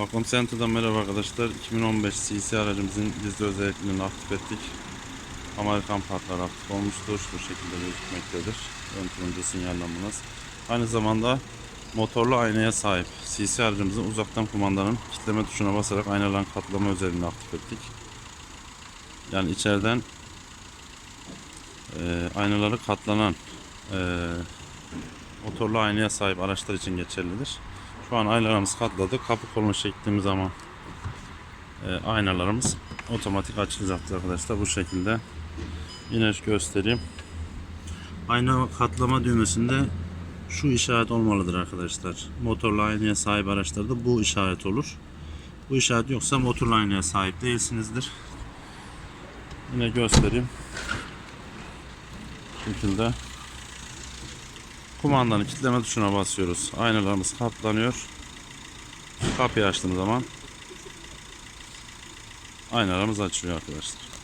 Home Center'dan merhaba arkadaşlar. 2015 CC aracımızın gizli özelliklerini aktif ettik. Amerikan parklar aktif olmuştur. Bu şekilde gözükmektedir. Ön turuncu sinyal. Aynı zamanda motorlu aynaya sahip CC aracımızın uzaktan kumandanın kitleme tuşuna basarak aynaların katlama özelliğini aktif ettik. Yani içeriden e, aynaları katlanan e, motorlu aynaya sahip araçlar için geçerlidir. Şu an aynalarımız katladı. Kapı kolunu çektiğimiz zaman e, aynalarımız otomatik açılacaktır arkadaşlar. Bu şekilde yine göstereyim. Ayna katlama düğmesinde şu işaret olmalıdır arkadaşlar. Motorlu aynaya sahip araçlarda bu işaret olur. Bu işaret yoksa motorlu aynaya sahip değilsinizdir. Yine göstereyim. Bu şekilde kumandanın kilitleme tuşuna basıyoruz. Aynalarımız katlanıyor. Kapıyı açtığım zaman aynalarımız açılıyor arkadaşlar.